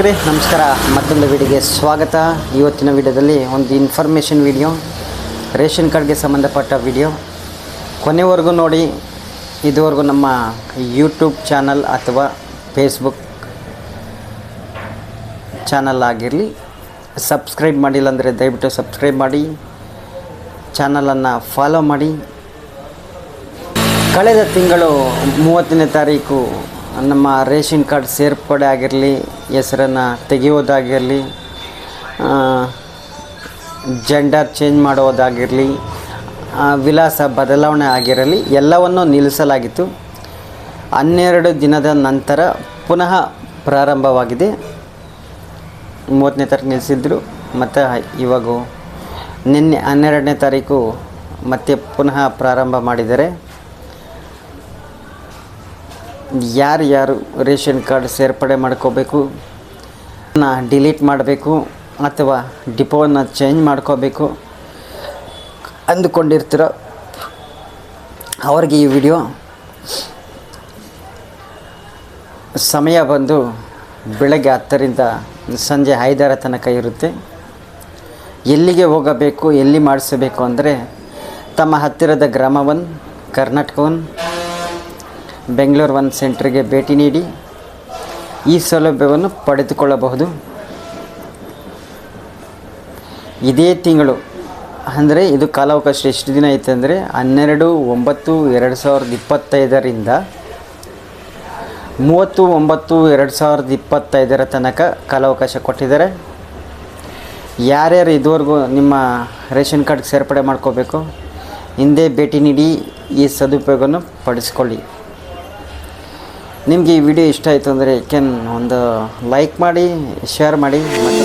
ವೀಕ್ಷಕರೇ ನಮಸ್ಕಾರ. ಮತ್ತೊಂದು ವಿಡಿಯೋಗೆ ಸ್ವಾಗತ. ಇವತ್ತಿನ ವಿಡಿಯೋದಲ್ಲಿ ಒಂದು ಇನ್ಫಾರ್ಮೇಷನ್ ವಿಡಿಯೋ ರೇಷನ್ ಕಾರ್ಡ್ಗೆ ಸಂಬಂಧಪಟ್ಟ ವಿಡಿಯೋ ಕೊನೆವರೆಗೂ ನೋಡಿ, ಇದುವರೆಗೂ ನಮ್ಮ ಯೂಟ್ಯೂಬ್ ಚಾನಲ್ ಅಥವಾ ಫೇಸ್ಬುಕ್ ಚಾನಲ್ ಆಗಿರಲಿ ಸಬ್ಸ್ಕ್ರೈಬ್ ಮಾಡಿಲ್ಲ ಅಂದರೆ ದಯವಿಟ್ಟು ಸಬ್ಸ್ಕ್ರೈಬ್ ಮಾಡಿ ಚಾನಲನ್ನು ಫಾಲೋ ಮಾಡಿ. ಕಳೆದ ತಿಂಗಳು ಮೂವತ್ತನೇ ತಾರೀಕು ನಮ್ಮ ರೇಷನ್ ಕಾರ್ಡ್ ಸೇರ್ಪಡೆ ಆಗಿರಲಿ, ಹೆಸರನ್ನು ತೆಗೆಯೋದಾಗಿರಲಿ ಜೆಂಡರ್ ಚೇಂಜ್ ಮಾಡೋದಾಗಿರಲಿ ವಿಳಾಸ ಬದಲಾವಣೆ ಆಗಿರಲಿ, ಎಲ್ಲವನ್ನು ನಿಲ್ಲಿಸಲಾಗಿತ್ತು. ಹನ್ನೆರಡು ದಿನದ ನಂತರ ಪುನಃ ಪ್ರಾರಂಭವಾಗಿದೆ. ಮೂವತ್ತನೇ ತಾರೀಕು ನಿಲ್ಲಿಸಿದ್ರು, ಮತ್ತು ಇವಾಗ ನಿನ್ನೆ ಹನ್ನೆರಡನೇ ತಾರೀಕು ಮತ್ತೆ ಪುನಃ ಪ್ರಾರಂಭ ಮಾಡಿದ್ದಾರೆ. ಯಾರು ಯಾರು ರೇಷನ್ ಕಾರ್ಡ್ ಸೇರ್ಪಡೆ ಮಾಡ್ಕೋಬೇಕು ಡಿಲೀಟ್ ಮಾಡಬೇಕು, ಅಥವಾ ಡಿಪೋನ ಚೇಂಜ್ ಮಾಡ್ಕೋಬೇಕು ಅಂದುಕೊಂಡಿರ್ತೀರೋ ಅವ್ರಿಗೆ ಈ ವಿಡಿಯೋ ಸಮಯ ಬಂದು ಬೆಳಗ್ಗೆ ಹತ್ತರಿಂದ ಸಂಜೆ ಐದರ ತನಕ ಇರುತ್ತೆ. ಎಲ್ಲಿಗೆ ಹೋಗಬೇಕು, ಎಲ್ಲಿ ಮಾಡಿಸಬೇಕು ಅಂದರೆ ತಮ್ಮ ಹತ್ತಿರದ ಗ್ರಾಮವನ್ನು one Karnataka one Bengaluru one ಸೆಂಟ್ರಿಗೆ ಭೇಟಿ ನೀಡಿ ಈ ಸೌಲಭ್ಯವನ್ನು ಪಡೆದುಕೊಳ್ಳಬಹುದು. ಇದೇ ತಿಂಗಳು, ಅಂದರೆ ಇದು ಕಾಲಾವಕಾಶ ಎಷ್ಟು ದಿನ ಐತೆ ಅಂದರೆ ಹನ್ನೆರಡು, ಒಂಬತ್ತು, ಎರಡು ಸಾವಿರದ ಇಪ್ಪತ್ತೈದರಿಂದ ಮೂವತ್ತು, ಒಂಬತ್ತು, ಎರಡು ಸಾವಿರದ ಇಪ್ಪತ್ತೈದರ ತನಕ ಕಾಲಾವಕಾಶ ಕೊಟ್ಟಿದ್ದಾರೆ. ಯಾರ್ಯಾರು ಇದುವರೆಗೂ ನಿಮ್ಮ ರೇಷನ್ ಕಾರ್ಡ್ಗೆ ಸೇರ್ಪಡೆ ಮಾಡ್ಕೋಬೇಕು, ಹಿಂದೆ ಭೇಟಿ ನೀಡಿ ಈ ಸದುಪಯೋಗವನ್ನು ಪಡಿಸ್ಕೊಳ್ಳಿ. ನಿಮಗೆ ಈ ವಿಡಿಯೋ ಇಷ್ಟ ಆಯಿತು ಅಂದರೆ ಕೆನ್ ಒಂದು ಲೈಕ್ ಮಾಡಿ ಶೇರ್ ಮಾಡಿ ಮತ್ತೆ